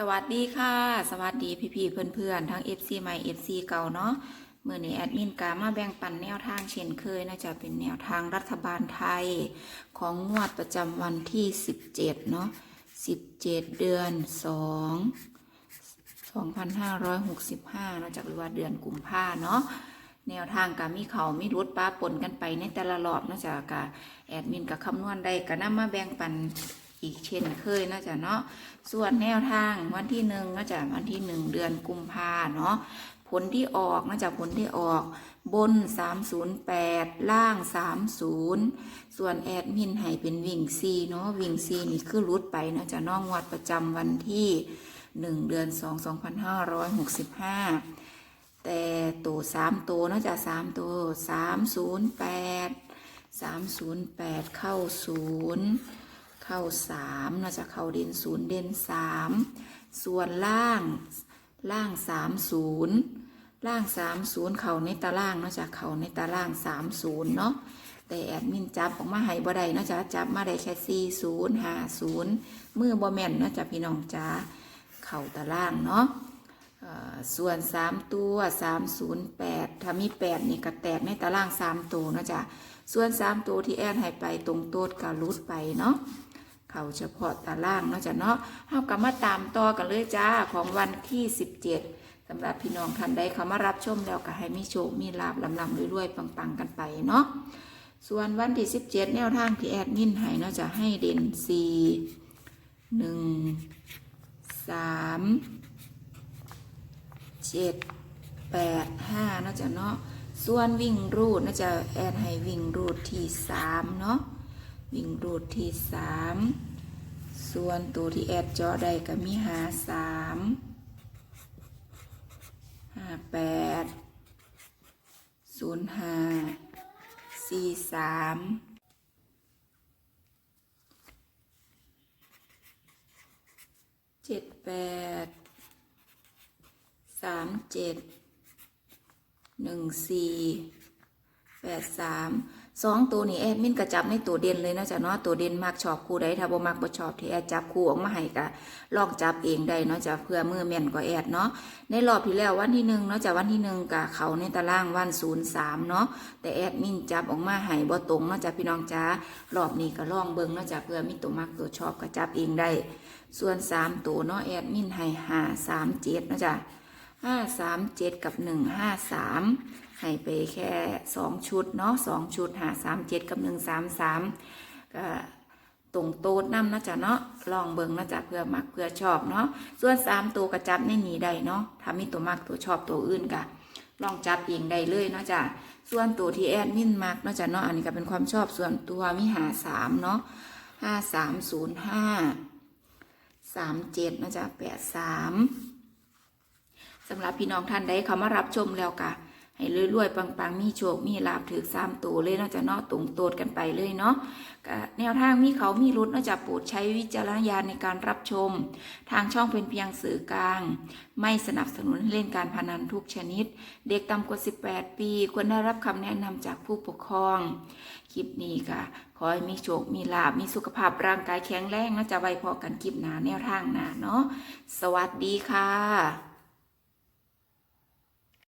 สวัสดีค่ะ สวัสดีพี่ๆเพื่อนๆทั้ง FC ใหม่ FC เก่าเนาะเมื่อนี้แอดมินกามาแบ่งปันแนวทางเช่นเคยนะจะเป็นแนวทางรัฐบาลไทย ของงวดประจำวันที่ 17 เนาะ17 เดือน 2 2565นะจากหรือว่าเดือนกุมภาเนาะแนวทางการมีเขามีรุดป้าปนกันไปในแต่ละรอบนอกจากกะแอดมินกับคำนวณได้ก็นำมาแบ่งปัน อีกเช่นเคยนอกจากเนาะส่วนแนวทางวันที่หนึ่งนอกจากวันที่หนึ่งเดือนกุมภาเนาะผลที่ออกนอกจากผลที่ออกบน 308 ล่าง 30 ส่วนแอดมินให้เป็นวิ่งซีเนาะวิ่งซีนี่คือรุดไปนอกจากน้องวัดประจำวันที่ 1 เดือน 2 2565 แต่ตัวสามตัวนอกจากสามตัวสามศูนย์แปดสามศูนย์แปดเข้าศูนย์ เข้าสามนอกจากเข้าเด่นศูนย์เด่นสามส่วนล่างล่างสามศูนย์ล่างสามศูนย์เข่าในตารางนอกจากเข่าในตารางสามศูนย์เนาะแต่แอดมินจับออกมาให้บ่ได้นอกจากจับมาได้แค่สี่ศูนย์ห้าศูนย์มือบ่แม่นนอกจากพี่น้องจ้าเข่าตารางเนาะส่วน3ตัว308ถ้ามี8นี่ก็แตกในตาราง3ตัวนาะจ๊ะส่วน3ตัวที่แอนให้ไปตรงโต๊ดก็รุดไปเนาะ เขาเฉพาะตารางเนาะจ๊ะเนาะเฮากลับมาตามต่อกันเลยจ้าของวันที่ 17สำหรับพี่น้องท่านใดเขามารับชมแล้วก็ให้มีโชคมีลาบลำลำรวยๆปังๆกันไปเนาะส่วนวันที่ 17 แนวทางที่แอดมินให้เนาะจะให้เด่น 4 1 3เจ็ดแปดห้านะจ๊ะเนาะส่วนวิ่งรูดนะจ๊ะแอดให้วิ่งรูดที่สามเนาะ วิ่งรูดที่สามส่วนตัวที่แอดจาะได้ก็มีหาสามห้าแปดศูนย์ห้าสี่สามเจ็ดแปดสามเจ็ดหนึ่งสี่แปดสาม สองตัวนี้แอดมินกระจับในตัวเด่นเลยนะจ๊ะเนาะตัวเด่นมักชอบคู่ใดถ้าบ่มักบ่ชอบที่แอดจับคู่ออกมาให้กะลองจับเองได้เนาะจ้ะเพื่อมือแม่นกว่าแอดเนาะในรอบที่แล้ววันที่หนึ่งเนาะจ้ะวันที่หนึ่งกะเขาในตารางวันศูนย์สามเนาะแต่แอดมินจับออกมาให้บ่ตรงเนาะจ้ะพี่น้องจ้ารอบนี้ก็ลองเบิ่งเนาะจ้ะเพื่อมีตัวมักตัวชอบก็จับเองได้ ส่วนสามตัวเนาะแอดมินให้ห้าสามเจ็ดเนาะจ้ะ ห้าสามเจ็ดกับหนึ่งห้าสามให้ไปแค่สองชุดเนาะสองชุดหาสามเจ็ดกับหนึ่งสามสามก็ตรงโต๊ดน้ำนะจ๊ะเนาะลองเบิ่งนะจ๊ะเพื่อมักเพื่อชอบเนาะส่วนสามตัวกระจับในนี้ได้เนาะถ้ามีตัวมักตัวชอบตัวอื่นกะลองจับเองได้เลยเนาะจ้ะส่วนตัวที่แอดมินมักเนาะจ้ะเนาะอันนี้ก็เป็นความชอบส่วนตัวมีหาสามเนาะห้าสามศูนย์ห้าสามเจ็ดนะจ๊ะแปดสาม สำหรับพี่น้องท่านใดเขามารับชมแล้วกะให้รวยๆปังๆ มีโชค มีลาบถือสามตัวเลยนาะจะเนาะตรงโตดกันไปเลยเนาะแนวทางมีเขามีรุดนาะจะโปรดใช้วิจารณญาณในการรับชม ทางช่องเป็นเพียงสื่อกลาง ไม่สนับสนุนให้เล่นการพนันทุกชนิด เด็กต่ำกว่า 18 ปี ควรได้รับคำแนะนำจากผู้ปกครอง คลิปนี้ค่ะ ขอให้มีโชค มีลาบมีสุขภาพร่างกายแข็งแรงนาะจะไวพอกันคลิปหนาแนวทางหนาเนาะสวัสดีค่ะ